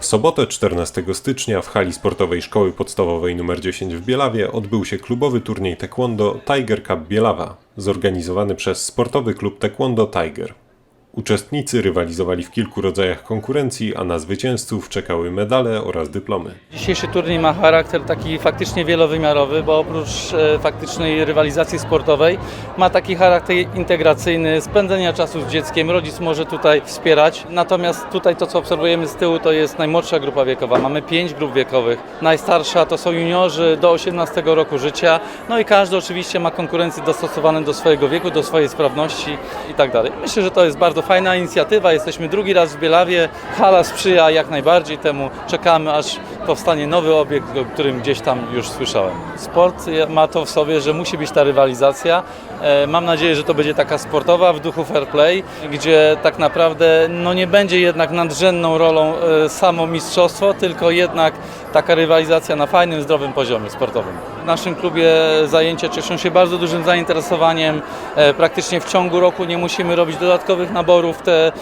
sobotę 14 stycznia w hali sportowej Szkoły Podstawowej nr 10 w Bielawie odbył się klubowy turniej taekwondo Tiger Cup Bielawa, zorganizowany przez sportowy klub taekwondo Tiger. Uczestnicy rywalizowali w kilku rodzajach konkurencji, a na zwycięzców czekały medale oraz dyplomy. Dzisiejszy turniej ma charakter taki faktycznie wielowymiarowy, bo oprócz e, faktycznej rywalizacji sportowej ma taki charakter integracyjny, spędzenia czasu z dzieckiem. Rodzic może tutaj wspierać. Natomiast tutaj to, co obserwujemy z tyłu, to jest najmłodsza grupa wiekowa. Mamy pięć grup wiekowych. Najstarsza to są juniorzy do 18 roku życia. No i każdy oczywiście ma konkurencje dostosowane do swojego wieku, do swojej sprawności i tak. Myślę, że to jest bardzo fajna inicjatywa. Jesteśmy drugi raz w Bielawie. Hala sprzyja jak najbardziej temu. Czekamy, aż powstanie nowy obiekt, o którym gdzieś tam już słyszałem. Sport ma to w sobie, że musi być ta rywalizacja. E, Mam nadzieję, że to będzie taka sportowa w duchu fair play, gdzie tak naprawdę no nie będzie jednak nadrzędną rolą e, samo mistrzostwo, tylko jednak taka rywalizacja na fajnym, zdrowym poziomie sportowym. W naszym klubie zajęcia cieszą się bardzo dużym zainteresowaniem. E, Praktycznie w ciągu roku nie musimy robić dodatkowych naborów. Te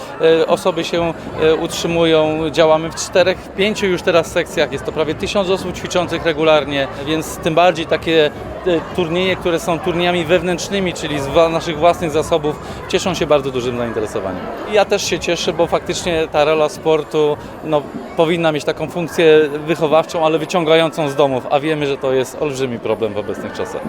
osoby się utrzymują. Działamy w czterech, pięciu już teraz sekcjach. Jest to prawie tysiąc osób ćwiczących regularnie, więc tym bardziej takie e, turnieje, które są turniejami wewnętrznymi, czyli z naszych własnych zasobów, cieszą się bardzo dużym zainteresowaniem. Ja też się cieszę, bo faktycznie ta rola sportu no, powinna mieć taką funkcję wychowawczą, ale wyciągającą z domów, a wiemy, że to jest olbrzymi problem w obecnych czasach.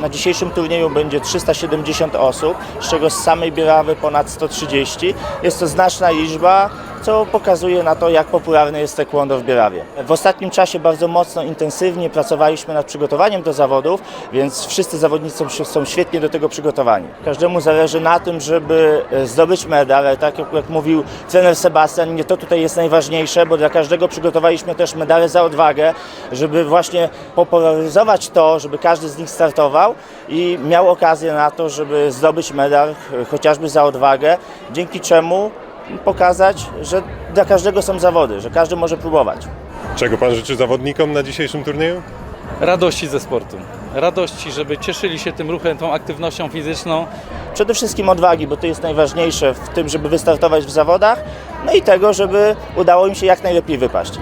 Na dzisiejszym turnieju będzie 370 osób, z czego z samej Bielawy ponad 130. Jest to znaczna liczba, co pokazuje na to, jak popularne jest taekwondo w Bielawie. W ostatnim czasie bardzo mocno, intensywnie pracowaliśmy nad przygotowaniem do zawodów, więc wszyscy zawodnicy są- świetnie do tego przygotowani. Każdemu zależy na tym, żeby e, zdobyć medal, ale tak jak, jak mówił trener Sebastian, nie to tutaj jest najważniejsze, bo dla każdego przygotowaliśmy też medale za odwagę, żeby właśnie popularyzować to, żeby każdy z nich startował i miał okazję na to, żeby zdobyć medal, e, chociażby za odwagę, dzięki czemu pokazać, że dla każdego są zawody, że każdy może próbować. Czego pan życzy zawodnikom na dzisiejszym turnieju? Radości ze sportu. Radości, żeby cieszyli się tym ruchem, tą aktywnością fizyczną, Przede wszystkim odwagi, bo to jest najważniejsze w tym, żeby wystartować w zawodach, no i tego, żeby udało im się jak najlepiej wypaść.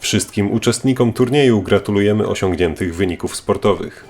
Wszystkim uczestnikom turnieju gratulujemy osiągniętych wyników sportowych.